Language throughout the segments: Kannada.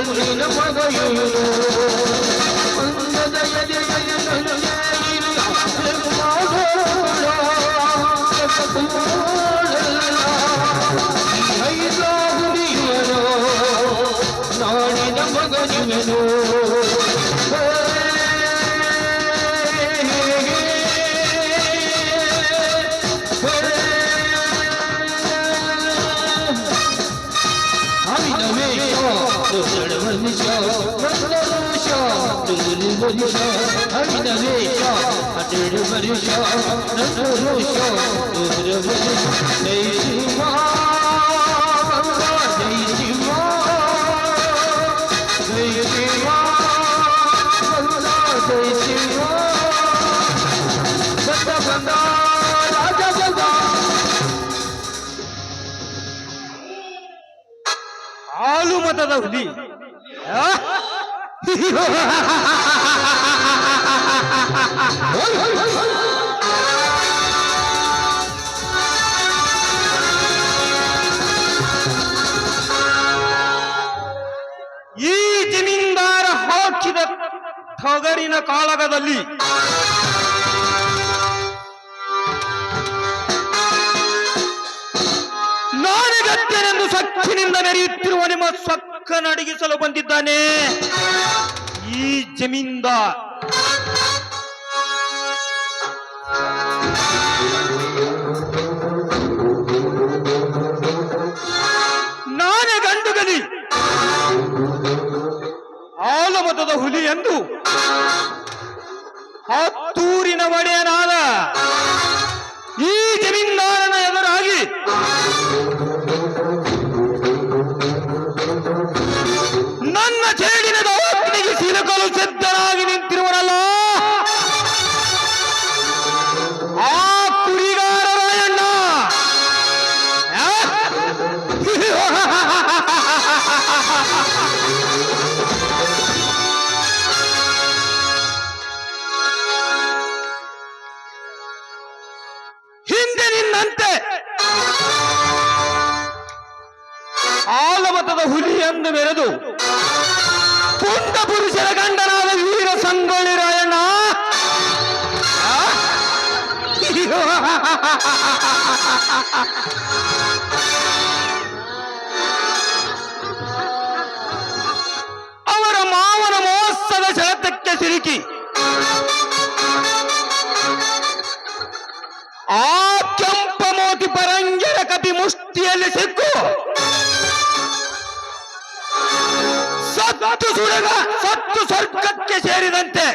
ನಾಡಿನ ರಾಜ ಬಂದ ಹಾಲು ಮತದ ಹುಲಿ ಆ? ಈ ಜಮೀನ್ದಾರ ಹಾಕಿದ ತೊಗರಿನ ಕಾಳಗದಲ್ಲಿ ನಾನಿಗತ್ತನೆಂದು ಸಕ್ಕಿನಿಂದ ಮೆರೆಯುತ್ತಿರುವ ನಿಮ್ಮ ಸಕ್ಕನಡಗಿಸಲು ಬಂದಿದ್ದಾನೆ. ಈ ಜಮೀನ್ದಾರ್ ಆಲಮತದ ಹುಲಿ ಎಂದು ಹತ್ತೂರಿನ ಒಡೆಯನಾದ ಈ ಜಮೀನ್ದಾರನ ಎದುರಾಗಿ ಎಂದು ಮೆರೆದು ಪುಂಡ ಪುರುಷರ ಗಂಡನಾದ ವೀರ ಸಂಗೊಳ್ಳಿ ರಾಯಣ್ಣ. ಅವರ ಮಾವನ ಮಹೋತ್ಸವ ಸೆಳೆತಕ್ಕೆ ಸಿಲುಕಿ. ಆ ಕೆಂಪ ಮೋತಿ ಪರಂಜರ ಕಪಿ ಮುಷ್ಟಿಯಲ್ಲಿ ಸಿಕ್ಕು. ಸತ್ತು ಸುಡಗ ಸತ್ತು ಸ್ವರ್ಗಕ್ಕೆ ಸೇರಿದಂತೆ.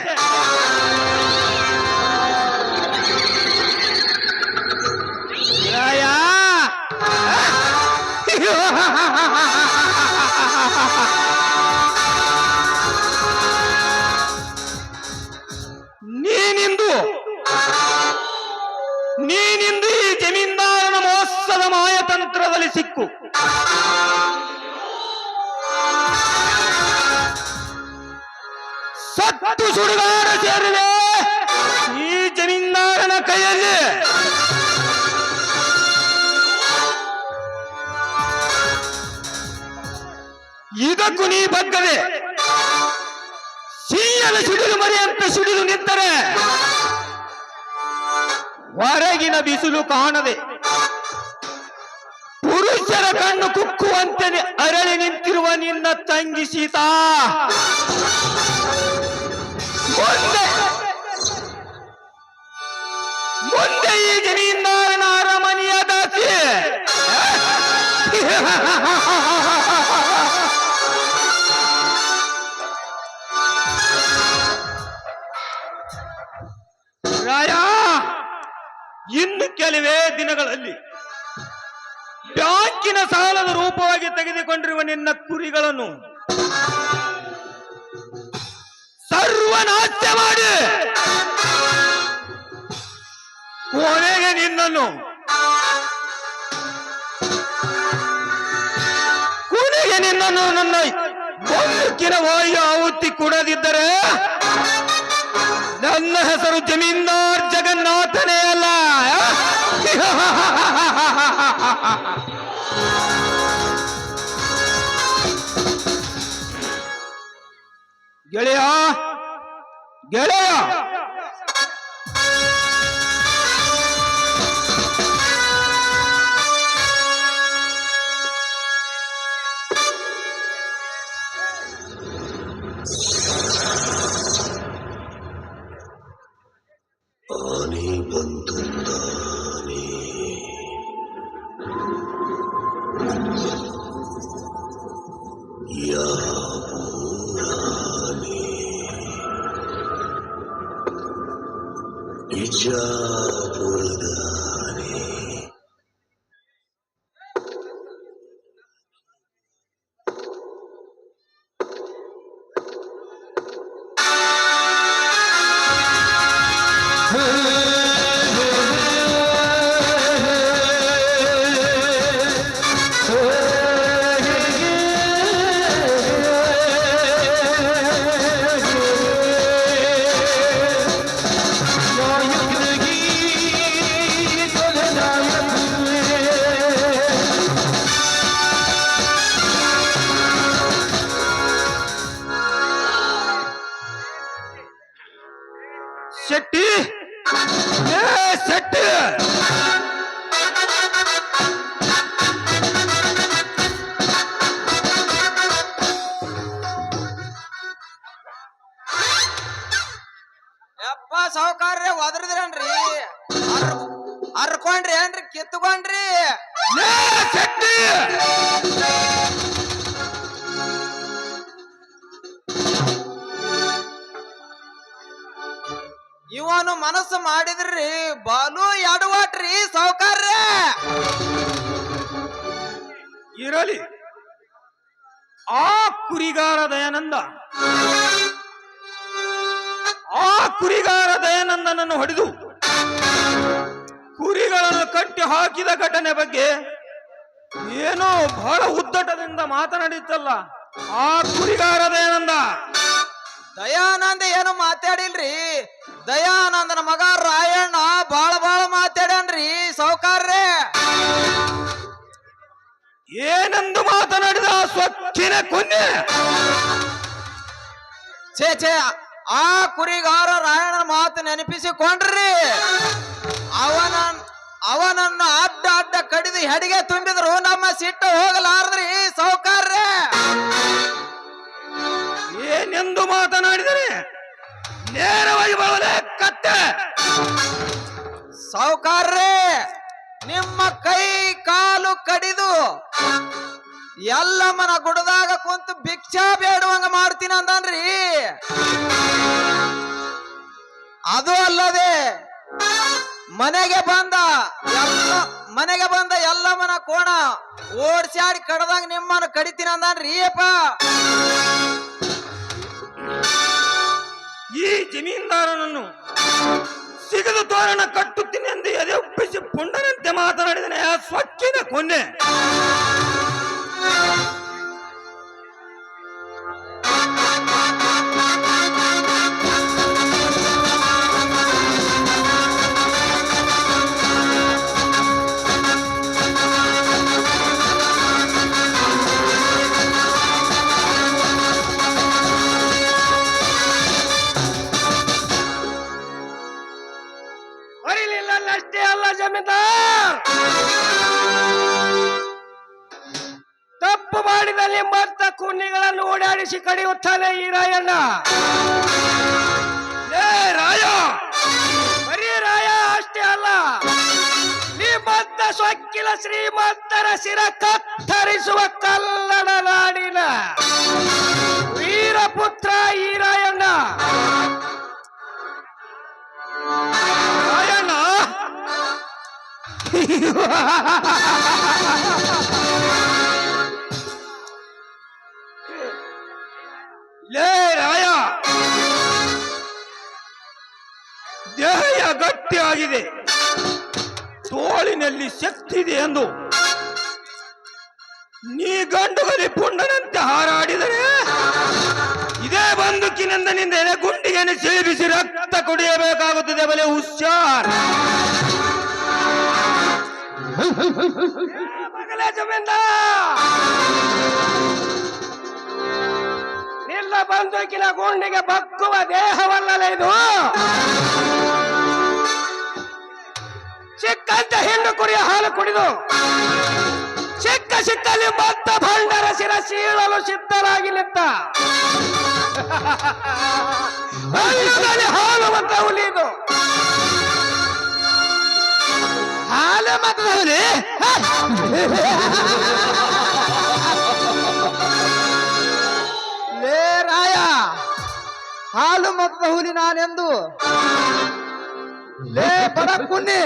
ನೀನಿಂದು ನೀನಿಂದು ಈ ಜಮೀನ್ದಾರನ ಮಹೋತ್ಸವ ಮಾಯತಂತ್ರದಲ್ಲಿ ಸಿಕ್ಕು. ಸತ್ತು ಸುಡುಗಾಡ ಸೇರಿದೆ. ಈ ಜಮೀನ್ದಾರನ ಕೈಯಲ್ಲಿ. ಇದಕ್ಕೂ ನೀ ಬಗ್ಗದೆ. ಸಿಹಿಯದ ಸಿಡಿಲು ಮರಿಯಂತೆ ಸಿಡಿದು ನಿಂತರೆ. ಹೊರಗಿನ ಬಿಸಿಲು ಕಾಣದೆ. ಪುರುಷರ ಕಣ್ಣು ಕುಕ್ಕುವಂತೆ ಅರಳಿ ನಿಂತಿರುವ ನಿನ್ನ ತಂಗಿ ಸೀತಾ. ಮುಂದೆ. ಮುಂದೆ ಈ ಜಮೀನ್ದಾರನ ಅರಮನೆಯ ದಾಸಿ ರಾಯ, ಇನ್ನು ಕೆಲವೇ ದಿನಗಳಲ್ಲಿ ಬ್ಯಾಂಕಿನ ಸಾಲದ ರೂಪವಾಗಿ ತೆಗೆದುಕೊಂಡಿರುವ ನಿನ್ನ ಕುರಿಗಳನ್ನು ಸರ್ವನಾಶ ಮಾಡಿ. ಕೊನೆಗೆ ನಿನ್ನನ್ನು. ಕೊನೆಗೆ ನಿನ್ನನ್ನು ನನ್ನ ಬದುಕಿನ ವಾಯು ಆಹುತಿ ಕೊಡದಿದ್ದರೆ ನನ್ನ ಹೆಸರು ಜಮೀನ್ದಾರ್ ಜಗನ್ನಾಥನೇ ಅಲ್ಲ. ಗೆಳೆಯ ಗೆಳೆಯ ಆನೆ ಆ ಕುರಿಗಾರ ದಯಾನಂದ. ಆ ಕುರಿಗಾರ ದಯಾನಂದನನ್ನು ಹೊಡೆದು ಕುರಿಗಳನ್ನು ಕಟ್ಟಿ ಹಾಕಿದ ಘಟನೆ ಬಗ್ಗೆ ಏನೋ ಬಹಳ ಉದ್ದಟದಿಂದ ಮಾತನಾಡಿತ್ತಲ್ಲ ಆ ಕುರಿಗಾರ ದಯಾನಂದ. ದಯಾನಂದ, ಏನು ಮಾತಾಡಿಲ್ರಿ? ದಯಾನಂದನ ಮಗ ರಾಯಣ್ಣ ಬಾಳ ಬಾಳ ಮಾತಾಡ್ಯಾನ್ರಿ, ಸಾವುಕಾರ್ರಿ. ಏನೆಂದು ಮಾತನಾಡಿದ ಸ್ವಚ್ಛಿನ ಕೊನ್ನೆ ಛೇ ಛೇ ಆ ಕುರಿಗಾರ ರಾಯಣ್ಣನ ಮಾತು ನೆನಪಿಸಿಕೊಂಡ್ರಿ. ಅವನ ಅವನನ್ನು ಅಡ್ಡ ಅಡ್ಡ ಕಡಿದು ಹೆಡಿಗೆ ತುಂಬಿದ್ರು. ನಮ್ಮ ಸಿಟ್ಟು ಹೋಗಲಾರದ್ರಿ ಸಾವುಕಾರ್ರಿ ಏನೆಂದು ಮಾತನಾಡಿದರೆ? ನೇರವಾಗಿ ಬರಲೇ ಕತ್ತೆ. ಸಾವುಕಾರ್ರೆ ನಿಮ್ಮ ಕೈ ಕಾಲು ಕಡಿದು ಎಲ್ಲಮ್ಮನ ಗುಡದಾಗ ಕುಂತು ಭಿಕ್ಷಾ ಬೇಡುವಂಗ ಮಾಡ್ತೀನಿ ಅಂದನ್ರಿ. ಅದು ಅಲ್ಲದೆ ಮನೆಗೆ ಬಂದ ಎಲ್ಲ ಮನೆಗೆ ಬಂದ ಎಲ್ಲಮ್ಮನ ಕೋಣ ಓಡ್ಸಾಡಿ ಕಡದಾಗ ನಿಮ್ಮನ್ನ ಕಡಿತೀನಿ ಅಂದನ್ರಿ ಅಪ್ಪ. ಈ ಜಮೀನ್ದಾರನನ್ನು ಸಿಗದು ತೋರಣ ಕಟ್ಟುತ್ತೀನಿ ಎಂದು ಎದೆ ಒಪ್ಪಿಸಿ ಪುಂಡನಂತೆ ಮಾತನಾಡಿದನೆ. ಆ ಸ್ವಚ್ಛಿನ ಕೊನ್ನೆ ಶ್ರೀಮಂತರ ಶಿರ ಕತ್ತರಿಸುವ ಕಲ್ಲಡ ನಾಡಿನ ವೀರಪುತ್ರ ಈರಾಯಣ್ಣ. ರಾಯಣ್ಣ. ಲೇ ರಾಯ. ದೇಹ ಗಟ್ಟಿಯಾಗಿದೆ. ತೋಳಿನಲ್ಲಿ ಶಕ್ತಿ ಇದೆ ಎಂದು ನೀ ಗಂಡುಗಲಿ ಪುಂಡನಂತೆ ಹಾರಾಡಿದರೆ ಇದೇ ಬಂದುಕಿನಿಂದ ನಿಂದ ಗುಂಡಿಯನ್ನು ಸೇವಿಸಿ ರಕ್ತ ಕುಡಿಯಬೇಕಾಗುತ್ತದೆ, ಬಲೆ ಹುಷಾರ್. ನಿಲ್ಲ ಬಂದೂಕಿನ ಗುಂಡಿಗೆ ಬಕ್ಕುವ ದೇಹವಲ್ಲಲೇ ಇದು. ಚಿಕ್ಕಂತ ಹೆಣ್ಣು ಕುರಿಯ ಹಾಲು ಕುಡಿದು ಚಿಕ್ಕ ಸಿಕ್ಕಲ್ಲಿ ಭತ್ತ ಭಂಡರ ಶಿರ ಸೀಳಲು ಸಿದ್ಧರಾಗಿ ನಿಂತ. ಹಾಲು ಮತ ಹುಲಿದು ಹಾಲು ಮತದ ಲೇ ರಾಯ, ಹಾಲು ಮತದ ಹುಲಿ ನಾನೆಂದು? ಲೇ ಬಡ ಕುನ್ನಿ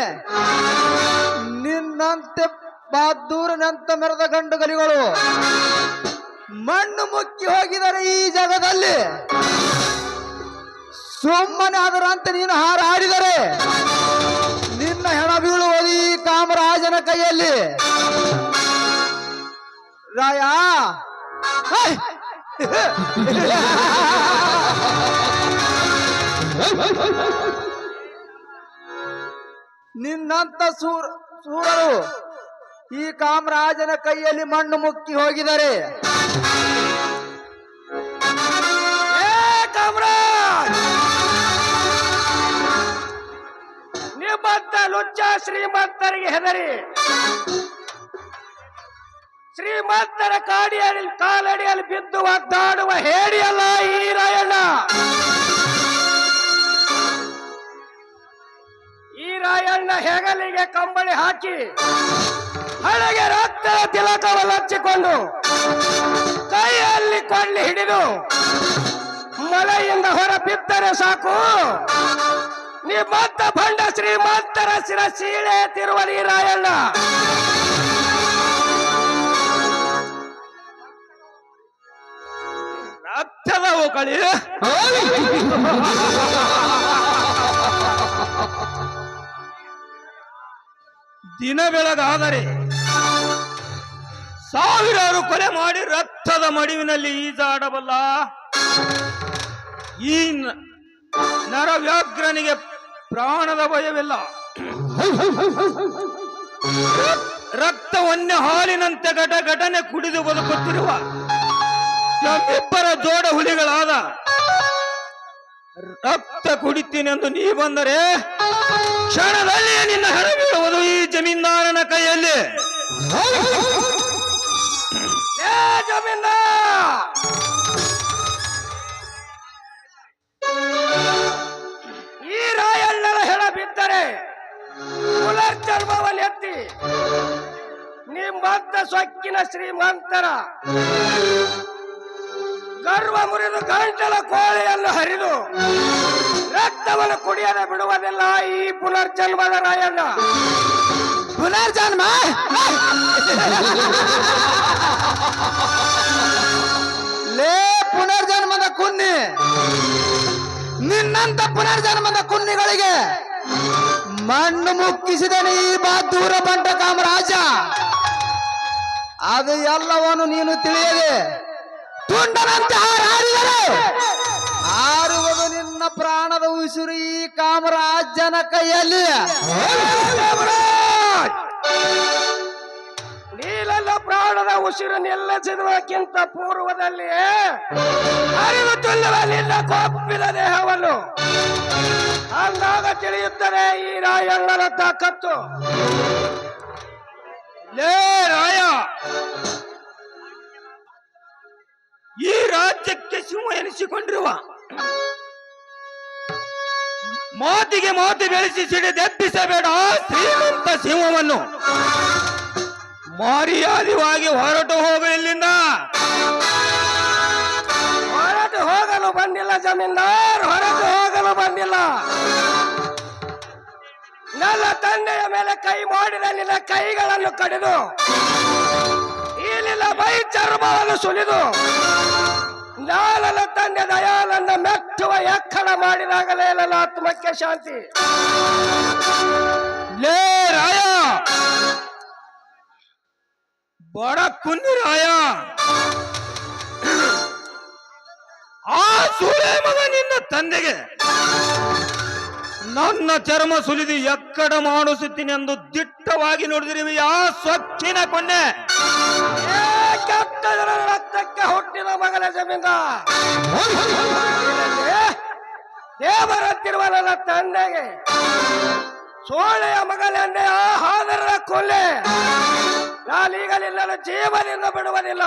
ನಿನ್ನಂತೆ ಬಹದ್ದೂರನಂತ ಮೆರೆದ ಗಂಡು ಗಲಿಗಳು ಮಣ್ಣು ಮುಕ್ಕಿ ಹೋಗಿದರೆ ಈ ಜಾಗದಲ್ಲಿ ಸುಮ್ಮನೆ ಅದರಂತೆ ನೀನು ಹಾರ ಹಾಡಿದರೆ ನಿನ್ನ ಹೆಣ ಬೀಳುವುದು ಈ ಕಾಮರಾಜನ ಕೈಯಲ್ಲಿ ರಾಯ ಹೈ! ನಿನ್ನಂತ ಸೂರ, ಸೂರರು ಈ ಕಾಮರಾಜನ ಕೈಯಲ್ಲಿ ಮಣ್ಣು ಮುಕ್ಕಿ ಕಾಮರಾಜ್! ನಿಮ್ಮಂತ ಲುಚ್ಚ ಶ್ರೀಮಂತರಿಗೆ ಹೆದರಿ. ಶ್ರೀಮಂತರ ಕಾಡಿಯಲ್ಲಿ, ಕಾಲಡಿಯಲ್ಲಿ ಬಿದ್ದು ಒದ್ದಾಡುವ ಹೇಡಿಯಲ್ಲ ಈ ರಾಯಣ್ಣ. ರಾಯಣ್ಣ ಹೆಗಲಿಗೆ ಕಂಬಳಿ ಹಾಕಿ ಹಳಗೆ ರಕ್ತದ ತಿಲಕವನ್ನು ಹಚ್ಚಿಕೊಂಡು ಕೈಯಲ್ಲಿ ಕೊಳ್ಳಿ ಹಿಡಿದು ಮಳೆಯಿಂದ ಹೊರ ಬಿದ್ದರೆ ಸಾಕು. ನಿಮ್ಮಂತ ಭಂಡ ಶ್ರೀಮಂತರ ಶಿರ ಸೀಳೆ ತಿರುವಲಿ ರಾಯಣ್ಣ. ರಕ್ತದ ಕಳಿ ದಿನ ಬೆಳಗಾದರೆ ಸಾವಿರಾರು ಕೊಲೆ ಮಾಡಿ ರಕ್ತದ ಮಡಿವಿನಲ್ಲಿ ಈಜಾಡಬಲ್ಲ ಈ ನರ ನರವ್ಯಾಘ್ರನಿಗೆ ಪ್ರಾಣದ ಭಯವಿಲ್ಲ. ರಕ್ತವನ್ನ ಹಾಲಿನಂತೆ ಘಟ ಘಟನೆ ಕುಡಿದು ಬದುಕುತ್ತಿರುವ ನಮ್ಮಿಬ್ಬರ ಜೋಡ ಹುಲಿಗಳಾದ ರಕ್ತ ಕುಡಿತೀನೆಂದು ನೀ ಬಂದರೆ ಕ್ಷಣದಲ್ಲಿ ನಿನ್ನ ಬೀಳುವುದು ಈ ಜಮೀನ್ದಾರನ ಕೈಯಲ್ಲಿ. ಈ ರಾಯಣ್ಣನ ಹೆಣ ಬಿದ್ದರೆ ಚರ್ಮವಲ್ಲಿ ಎತ್ತಿ ನಿಮ್ಮಂತ ಸೊಕ್ಕಿನ ಶ್ರೀಮಂತರ ಗರ್ವ ಮುರಿದು ಗಂಟಲ ಕೋಳಿಯನ್ನು ಹರಿದು ರಕ್ತವನ್ನು ಕುಡಿಯದೆ ಬಿಡುವುದಿಲ್ಲ ಈ ಪುನರ್ಜನ್ಮದ ರಾಯಣ್ಣ. ಪುನರ್ಜನ್ಮ? ಲೇ ಪುನರ್ಜನ್ಮದ ಕುನ್ನಿ. ನಿನ್ನಂತ ಪುನರ್ಜನ್ಮದ ಕುನ್ನಿಗಳಿಗೆ ಮಣ್ಣು ಮುಕ್ಕಿಸಿದನು ಈ ಬಹದ್ದೂರ ಬಂಟ ಕಾಮರಾಜ. ಅದು ಎಲ್ಲವನ್ನು ನೀನು ತಿಳಿಯದೆ ತುಂಡನಂತೆ ಹಾರಾಡಿದರು. ಹಾರುವುದು ನಿನ್ನ ಪ್ರಾಣದ ಉಸಿರು ಈ ಕಾಮರಾಜನ ಕೈಯಲ್ಲಿ. ನೀಲಲ್ಲ ಪ್ರಾಣದ ಉಸಿರು ನಿಲ್ಲಿಸಿದಕ್ಕಿಂತ ಪೂರ್ವದಲ್ಲಿ ಅರಿವು ತುಲ್ಲುವ ನಿನ್ನ ಕೊಪ್ಪಿದ ದೇಹವನ್ನು ಅಂದಾಗ ತಿಳಿಯುತ್ತದೆ ಈ ರಾಯಣ್ಣನ ತಾಕತ್ತು. ಲೇ ರಾಯ ಈ ರಾಜ್ಯಕ್ಕೆ ಸಿಂಹ ಎನಿಸಿಕೊಂಡಿರುವ ಮಾತಿಗೆ ಮಾತು ಬೆಳೆಸಿ ಸಿಡಿದೆಬ್ಬಿಸಬೇಡ ಶ್ರೀಮಂತ ಸಿಂಹವನ್ನು. ಮಾರಿಯಾದಿವಾಗಿ ಹೊರಟು ಹೋಗು ಇಲ್ಲಿಂದ. ಹೊರಟು ಹೋಗಲು ಬಂದಿಲ್ಲ ಜಮೀನ್ದಾರ್, ಹೊರಟು ಹೋಗಲು ಬಂದಿಲ್ಲ. ನನ್ನ ತಂದೆಯ ಮೇಲೆ ಕೈ ಮಾಡಿದ ನಿನ್ನ ಕೈಗಳನ್ನು ಕಡಿದು. ಇಲ್ಲಿನ ಬೈ ಚರ್ಮವನ್ನು ಸುಲಿದು ನಾನನ ತಂದೆ ದಯಾಲನ್ನ ಮೆಚ್ಚುವ ಎಕ್ಕಡ ಮಾಡಿದಾಗಲೇ ನನ್ನ ಆತ್ಮಕ್ಕೆ ಶಾಂತಿ. ಲೇ ರಾಯ! ಬಡ ಕುಂದಿ ರಾಯ! ಆ ಸೂಳೆ ಮಗ ನಿನ್ನ ತಂದೆಗೆ ನನ್ನ ಚರ್ಮ ಸುಲಿದು ಎಕ್ಕಡ ಮಾಡಿಸುತ್ತೀನಿ ಎಂದು ದಿಟ್ಟವಾಗಿ ನೋಡಿದಿರಿ. ಆ ಸ್ವಚ್ಛಿನ ಕೊನ್ನೆ? ಏ ಕೆಟ್ಟ ಜನರ ರಕ್ತಕ್ಕೆ ಹುಟ್ಟಿದ ಮಗನ ಜಮೀನ. ದೇವರಂತಿರುವ ನನ್ನ ತಂದೆಗೆ. ಸೋಳೆಯ ಮಗನೆಂದೇ ಆ ಹಾದರ ಕೊಲ್ಲೆ ನಾನೀಗಲಿಲ್ಲ ಜೀವನಿಂದ ಬಿಡುವುದಿಲ್ಲ.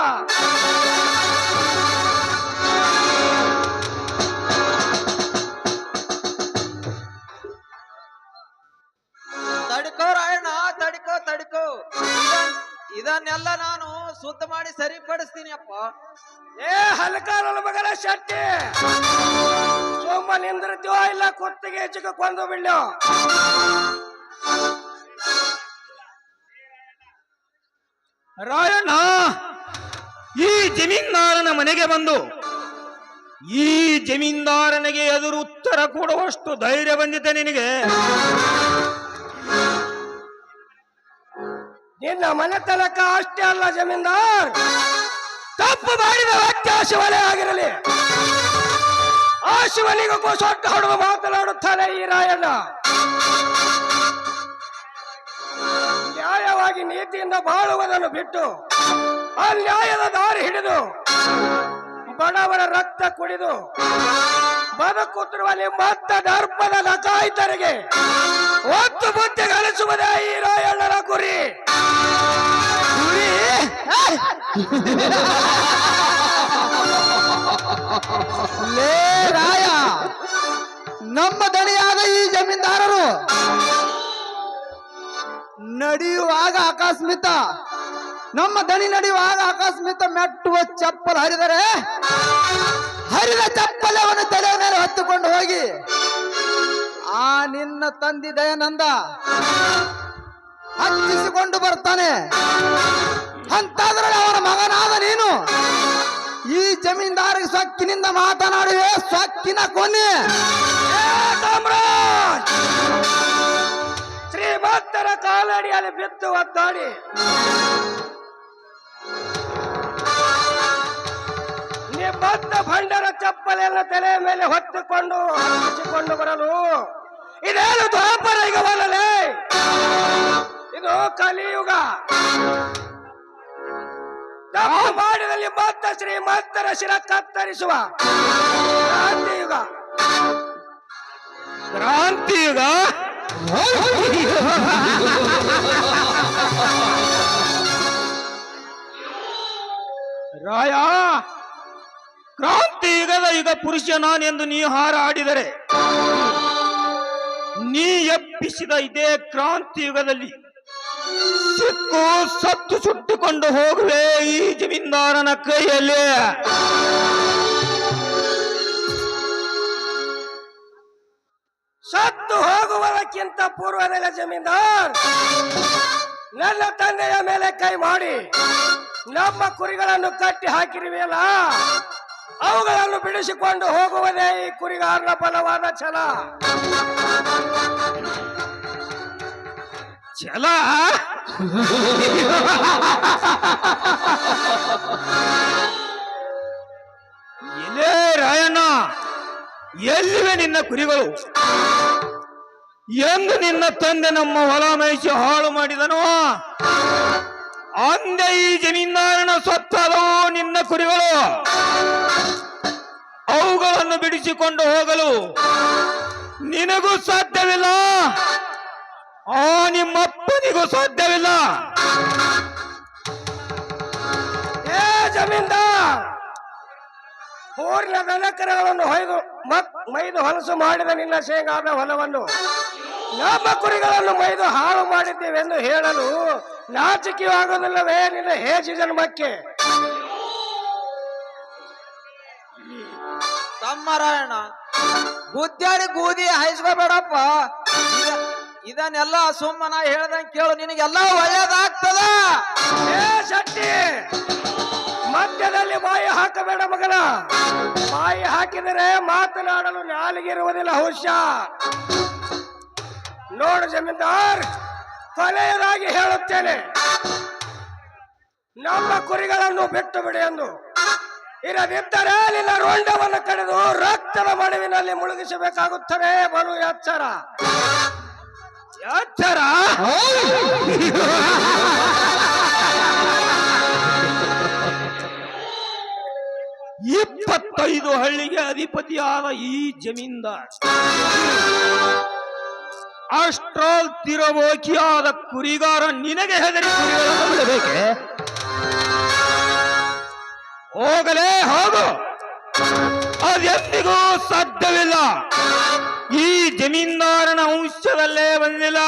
ತಡ್ಕೋ ರಾಯಣ್ಣ, ತಡ್ಕೋ ತಡ್ಕೋ. ಇದನ್ನೆಲ್ಲ ನಾನು ಶುದ್ಧ ಮಾಡಿ ಸರಿಪಡಿಸ್ತೀನಿ ಅಪ್ಪ. ಏ, ಹಲಕಾರನ ಮಗನ ಶೆಟ್ಟಿ. ಸೋಮ ನಿಂದಿರ್ತೀವೋ ಇಲ್ಲ, ಕುತ್ತಿಗೆ ಹೆಚ್ಚಿಗೆ ಕೊಂದು ಬಿಡ್ಲು ರಾಯಣ್ಣ, ಈ ಜಮೀನ್ದಾರನ ಮನೆಗೆ ಬಂದು, ಈ ಜಮೀನ್ದಾರನಿಗೆ ಎದುರು ಉತ್ತರ ಕೊಡುವಷ್ಟು ಧೈರ್ಯ ಬಂದಿದೆ ನಿನಗೆ. ನಿನ್ನ ಮನೆತನಕ ಅಷ್ಟೇ ಅಲ್ಲ, ಜಮೀನ್ದಾರ್. ತಪ್ಪು ಮಾಡಿದ ವ್ಯಕ್ತಿ ಆ ಶಿವನೇ ಆಗಿರಲಿ. ಆ ಶಿವನಿಗೂ ಸೊಟ್ಟ ಮಾತನಾಡುತ್ತಾನೆ ಈ ರಾಯಣ್ಣ. ನ್ಯಾಯವಾಗಿ ನೀತಿಯಿಂದ ಬಾಳುವುದನ್ನು ಬಿಟ್ಟು ಆ ನ್ಯಾಯದ ದಾರಿ ಹಿಡಿದು ಬಡವರ ರಕ್ತ ಕುಡಿದು ಬದುಕುತ್ತಿರುವ ನಿಮ್ಮತ್ತ ದರ್ಪದ ನಕಾಯಿತರಿಗೆ ಒತ್ತು ಬುದ್ಧಿ ಗಳಿಸುವುದೇ ಈ ರಾಯಣ್ಣನ ಗುರಿ. ಲೇ ರಾಯ, ನಮ್ಮ ದಣಿಯಾದ ಈ ಜಮೀನ್ದಾರರು ನಡೆಯುವಾಗ ಆಕಸ್ಮಿತ ನಮ್ಮ ದಣಿ ನಡೆಯುವಾಗ ಆಕಸ್ಮಿತ ಮೆಟ್ಟುವ ಚಪ್ಪಲ್ ಹರಿದರೆ, ಹರಿದ ಚಪ್ಪಲ್ ಅವನು ತಲೆ ಮೇಲೆ ಹತ್ತುಕೊಂಡು ಹೋಗಿ, ಆ ನಿನ್ನ ತಂದಿ ದಯಾನಂದ ಹಚ್ಚಿಸಿಕೊಂಡು ಬರ್ತಾನೆ. ಅಂತಾದ್ರಲ್ಲಿ ಅವರ ಮಗನಾದ ನೀನು. ಈ ಜಮೀನ್ದಾರಿಗೆ ಸೊಕ್ಕಿನಿಂದ ಮಾತನಾಡುವೆ, ಸೊಕ್ಕಿನ ಕೊನೆ. ಶ್ರೀಮಂತರ ಕಾಲಡಿಯಲ್ಲಿ ಬಿತ್ತು ಒದ್ದಾಡಿ. ನಿಮ್ಮತ್ತ ಭಂಡರ ಚಪ್ಪಲೆಲ್ಲ ತಲೆ ಮೇಲೆ ಹೊತ್ತುಕೊಂಡು ಹಚ್ಚಿಕೊಂಡು ಬರಲು. ಇದೇನು ದ್ವಾಪರ ಬರಲೇ ಇದು ಕಲಿಯುಗ. ತಪ್ಪು ಮಾಡಿದ ಶ್ರೀ ಶ್ರೀಮಂತರ ಶಿರ ಕತ್ತರಿಸುವ ಕ್ರಾಂತಿಯುಗ. ಕ್ರಾಂತಿಯುಗ? ರಾಯ ಕ್ರಾಂತಿ ಯುಗದ ಯುಗ ಪುರುಷ ನಾನೆಂದು ನೀ ಹಾರ ಆಡಿದರೆ ನೀ ಎಪ್ಪಿಸಿದ ಇದೇ ಕ್ರಾಂತಿ ಯುಗದಲ್ಲಿ ಸಿಕ್ಕು ಸತ್ತು ಸುಟ್ಟುಕೊಂಡು ಹೋಗುವೆ ಈ ಜಮೀನ್ದಾರನ ಕೈಯಲ್ಲಿ. ಸತ್ತು ಹೋಗುವುದಕ್ಕಿಂತ ಪೂರ್ವದಲ್ಲಿ ಜಮೀನ್ದಾರ್, ನನ್ನ ತಂದೆಯ ಮೇಲೆ ಕೈ ಮಾಡಿ, ನಮ್ಮ ಕುರಿಗಳನ್ನು ಕಟ್ಟಿ ಹಾಕಿರುವೆಯಲ್ಲ, ಅವುಗಳನ್ನು ಬಿಡಿಸಿಕೊಂಡು ಹೋಗುವುದೇ ಈ ಕುರಿಗಾರನ ಬಲವಾದ ಛಲ. ಛಲ ಎಲೇ ರಾಯಣ್ಣ, ಎಲ್ಲಿವೆ ನಿನ್ನ ಕುರಿಗಳು? ಎಂದು ನಿನ್ನ ತಂದೆ ನಮ್ಮ ಹೊಲ ಮೇಯಿಸಿ ಹಾಳು ಮಾಡಿದನೋ. ಅಂದೆ ಈ ಜಮೀನ್ದಾರನ ಸೊತ್ತದವು ನಿನ್ನ ಕುರಿಗಳು? ಅವುಗಳನ್ನು ಬಿಡಿಸಿಕೊಂಡು ಹೋಗಲು ನಿನಗೂ ಸಾಧ್ಯವಿಲ್ಲ. ಆ ನಿಮ್ಮಪ್ಪನಿಗೂ ಸಾಧ್ಯವಿಲ್ಲ. ಏ ಜಮೀನ್ದಾರ್ ಊರಿನ ದನಕರಗಳನ್ನು ಹೊಯ್ದು ಮತ್ ಮೈದು ಹೊಲಸು ಮಾಡಿದ ನಿನ್ನ ಶೇಂಗಾದ ಹೊಲವನ್ನು. ನಮ್ಮ ಕುರಿಗಳನ್ನು ಮೈದು ಹಾಳು ಮಾಡಿದ್ದೇವೆಂದು ಹೇಳಲು ನಾಚಿಕೆಯೂ ಆಗೋದಿಲ್ಲವೇ ನಿನ್ನ ಹೇಜಿ ಜನ್ಮಕ್ಕೆ? ತಮ್ಮರಾಯಣ ಗುದ್ದಾಡಿ ಗೂದಿ ಹಾಯಿಸ್ಕೋಬೇಡಪ್ಪ. ಇದನ್ನೆಲ್ಲ ಸುಮ್ಮನ ಹೇಳ್ದಂಗೆ ಕೇಳು, ನಿನಗೆಲ್ಲ ಒಳ್ಳೇದಾಗ್ತದ? ಏ ಶೆಟ್ಟಿ ಮಧ್ಯದಲ್ಲಿ ಬಾಯಿ ಹಾಕಬೇಡ ಮಗನ. ಬಾಯಿ ಹಾಕಿದರೆ ಮಾತನಾಡಲು ನಾಲಿಗಿರುವುದಿಲ್ಲ ಹುಷ ನೋಡು ಜಮೀನ್ದಾರ್ ಕೊನೆಯದಾಗಿ ಹೇಳುತ್ತೇನೆ. ನಮ್ಮ ಕುರಿಗಳನ್ನು ಬಿಟ್ಟು ಬಿಡಿ ಎಂದು. ಇರದಿದ್ದರೆ ನಿನ್ನ ರೋಂಡವನ್ನು ಕಡಿದು ರಕ್ತದ ಮಡುವಿನಲ್ಲಿ ಮುಳುಗಿಸಬೇಕಾಗುತ್ತದೆ ಬಲು ಎಚ್ಚರ. ಎಚ್ಚರ ಇಪ್ಪತ್ತೈದು ಹಳ್ಳಿಗೆ ಅಧಿಪತಿಯಾದ ಈ ಜಮೀನ್ದಾರ್. ಅಷ್ಟ್ರಾಲ್ ತಿರಬೋಕಿಯಾದ ಕುರಿಗಾರ ನಿನಗೆ ಹೆದರಿ ಕುರಿಗಳನ್ನು ಹೋಗಲೇ ಹೋಗು. ಅದೆಂದಿಗೂ ಸಾಧ್ಯವಿಲ್ಲ. ಈ ಜಮೀನ್ದಾರನ ಅಂಶದಲ್ಲೇ ಬಂದಿಲ್ಲ.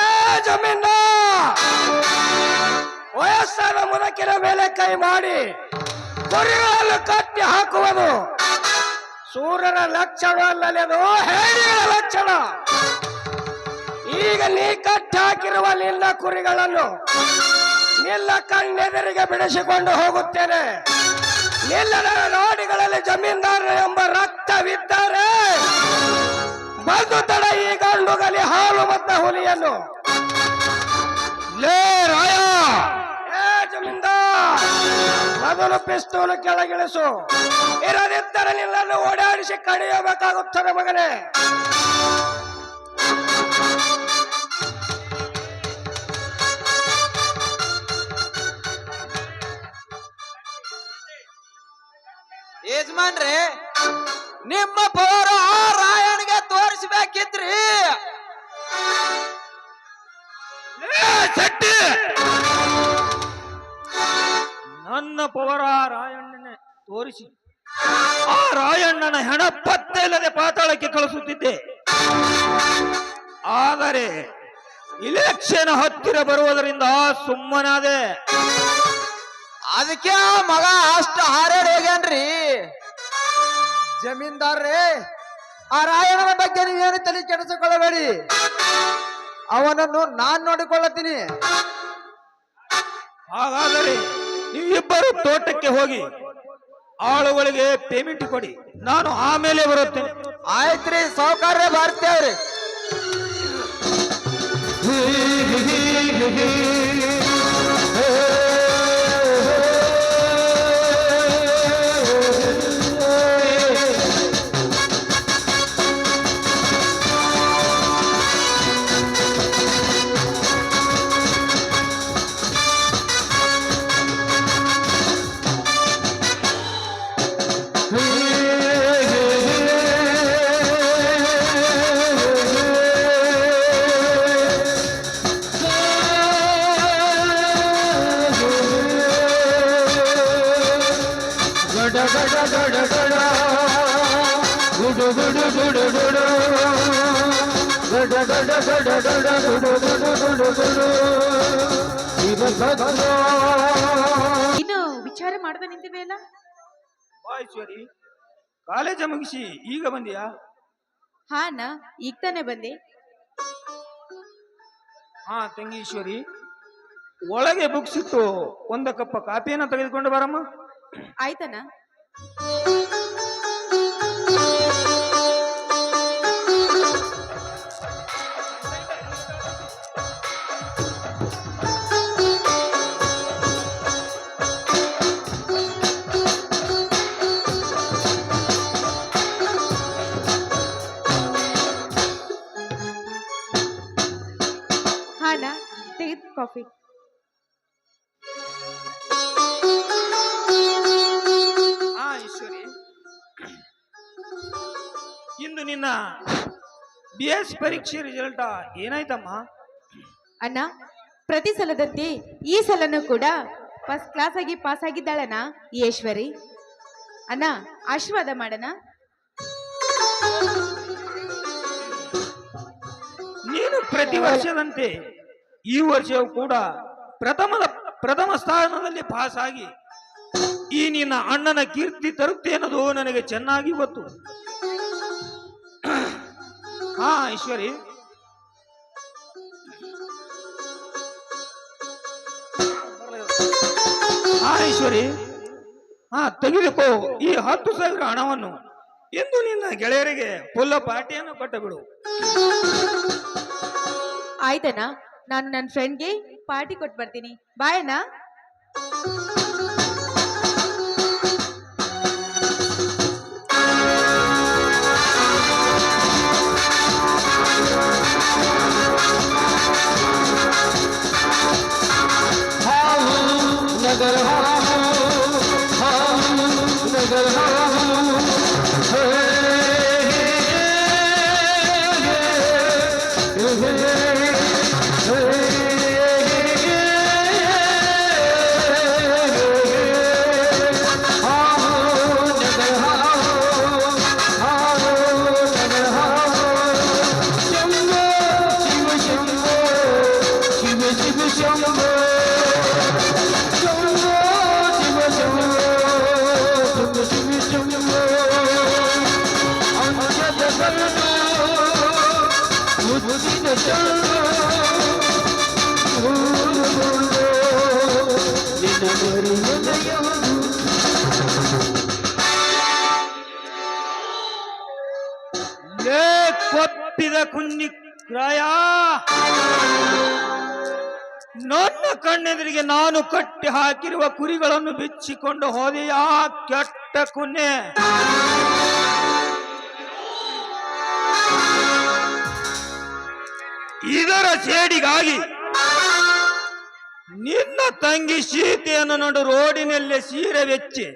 ಏ ಜಮೀನ ವಯಸ್ಸಾದ ಮುದಕಿನ ಮೇಲೆ ಕೈ ಮಾಡಿ ಕುರಿಗಳನ್ನು ಕಟ್ಟಿ ಹಾಕುವುದು ಸೂರ್ಯನ ಲಕ್ಷಣ ಅಲ್ಲದು ಹೇಳಿಗಳ ಲಕ್ಷಣ. ಈಗ ನೀ ಕಟ್ಟಿ ಹಾಕಿರುವ ನಿನ್ನ ಕುರಿಗಳನ್ನು ನಿಲ್ಲ ಕಣ್ಣೆದುರಿಗೆ ಬಿಡಿಸಿಕೊಂಡು ಹೋಗುತ್ತೇನೆ. ನಿನ್ನ ರಾಡಿಗಳಲ್ಲಿ ಜಮೀನ್ದಾರರು ಎಂಬ ರಕ್ತವಿದ್ದರೆ ಬಂದು ತಡ ಈ ಗಂಡುಗಲಿ ಹಾಲು ಮತ್ತ ಹುಲಿಯನ್ನು. ಲೇ ರಾಯ! ಏ ಮೊದಲು ಪಿಸ್ತೂಲು ಕೆಳಗಿಳಿಸು. ಇರದಿದ್ದರೆ ನಿನ್ನನ್ನು ಓಡಾಡಿಸಿ ಕಡಿಯಬೇಕಾಗುತ್ತದೆ ಮಗನೇ. ಯಜಮಾನ್ರಿ ನಿಮ್ಮ ಪೌರ ಆ ರಾಯಣ್ಗೆ ತೋರಿಸ್ಬೇಕಿತ್ರಿ ಶೆಟ್ಟಿ! ನನ್ನ ಪವರ ರಾಯಣ್ಣನೆ ತೋರಿಸಿ. ಆ ರಾಯಣ್ಣನ ಹೆಣ ಪತ್ತೆ ಇಲ್ಲದೆ ಪಾತಾಳಕ್ಕೆ ಕಳಿಸುತ್ತಿದ್ದೆ. ಆದರೆ ಇಲೆಕ್ಷನ್ ಹತ್ತಿರ ಬರುವುದರಿಂದ ಸುಮ್ಮನಾದೆ. ಅದಕ್ಕೆ ಮಗ ಅಷ್ಟ ಹಾರಾಡ್ ಹೋಗ್ಯಾನ್ರಿ. ಜಮೀನ್ದಾರ್ರೇ ಆ ರಾಯಣನ ಬಗ್ಗೆ ನೀವೇನು ತಲೆ ಕೆಡಿಸಿಕೊಳ್ಳಬೇಡಿ. ಅವನನ್ನು ನಾನ್ ನೋಡಿಕೊಳ್ಳತೀನಿ ಹಾಗಾದರೆ ನೀವಿಬ್ಬರು ತೋಟಕ್ಕೆ ಹೋಗಿ ಆಳುಗಳಿಗೆ ಪೇಮೆಂಟ್ ಕೊಡಿ. ನಾನು ಆಮೇಲೆ ಬರುತ್ತೇನೆ. ಆಯ್ತ್ರಿ ಸಾವುಕಾರ್ಯ ಬರ್ತೇವ್ರಿ ಇನ್ನು ವಿಚಾರ ಮಾಡದೆ ನಿಂತಿವೆಯಲ್ಲ ಬಾಯ್ಶ್ವರಿ ಕಾಲೇಜ ಮುಗಿಸಿ ಈಗ ಬಂದಿಯಾ? ಹಾ ಅಣ್ಣ ಈಗ ತಾನೇ ಬಂದೆ. ಹಾ ತಂಗೀಶ್ವರಿ ಒಳಗೆ ಬುಕ್ಸ್ ಇಟ್ಟು ಒಂದು ಕಪ್ಪ ಕಾಫಿಯನ್ನ ತೆಗೆದುಕೊಂಡು ಬರಮ್ಮ. ಆಯ್ತಣ್ಣ. ಪರೀಕ್ಷೆ ರಿಸಲ್ಟ್ ಏನಾಯ್ತಮ್ಮ? ಅಣ್ಣ ಪ್ರತಿ ಸಲದಂತೆ ಈ ಸಲನೂ ಕೂಡ ಫಸ್ಟ್ ಕ್ಲಾಸ್ ಆಗಿ ಪಾಸ್ ಆಗಿದ್ದಾಳಣ್ಣ ಈಶ್ವರಿ. ಅಣ್ಣ ಆಶೀರ್ವಾದ ಮಾಡೋಣ. ನೀನು ಪ್ರತಿ ವರ್ಷದಂತೆ ಈ ವರ್ಷವೂ ಕೂಡ ಪ್ರಥಮದ ಪ್ರಥಮ ಸ್ಥಾನದಲ್ಲಿ ಪಾಸ್ ಆಗಿ ಈ ನಿನ್ನ ಅಣ್ಣನ ಕೀರ್ತಿ ತರುತ್ತೆ ಅನ್ನೋದು ನನಗೆ ಚೆನ್ನಾಗಿ ಗೊತ್ತು. ಹಾ ಈಶ್ವರಿ ಹಾ ಈಶ್ವರಿ ಹಾ, ತೆಗೆದುಕೋ ಈ ಹತ್ತು ಸಾವಿರ ಹಣವನ್ನು. ಎಂದು ನಿನ್ನ ಗೆಳೆಯರಿಗೆ ಪುಲ್ಲ ಪಾರ್ಟಿಯನ್ನು ಕೊಟ್ಟಬಿಡು. ಆಯ್ತಣ್ಣ, ನಾನು ನನ್ನ ಫ್ರೆಂಡ್ಗೆ ಪಾರ್ಟಿ ಕೊಟ್ಟು ಬರ್ತೀನಿ ಬಾಯಣ್ಣ. ಕಣ್ಣೆದುರಿಗೆ ನಾನು ಕಟ್ಟಿ ಹಾಕಿರುವ ಕುರಿಗಳನ್ನು ಬಿಚ್ಚಿಕೊಂಡು ಹೋದೆಯಾ? ಕೆಟ್ಟ ಕುನ್ನೆ. ಇದರ ಸೇಡಿಗಾಗಿ ನಿನ್ನ ತಂಗಿ ಸೀತೆಯನ್ನು ನೋಡು, ರೋಡಿನಲ್ಲಿ ಸೀರೆ ವೆಚ್ಚಿ.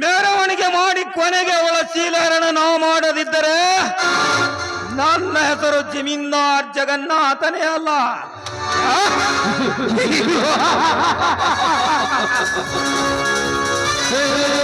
ಮೆರವಣಿಗೆ ಮಾಡಿ ಕೊನೆಗೆ ಅವಳ ಶೀಲರಣ ನಾವು ಮಾಡದಿದ್ದರೆ ನನ್ನ ಹೆಸರು ಜಮೀನ್ದಾರ್ ಜಗನ್ನಾಥನೇ ಅಲ್ಲ. Yeah.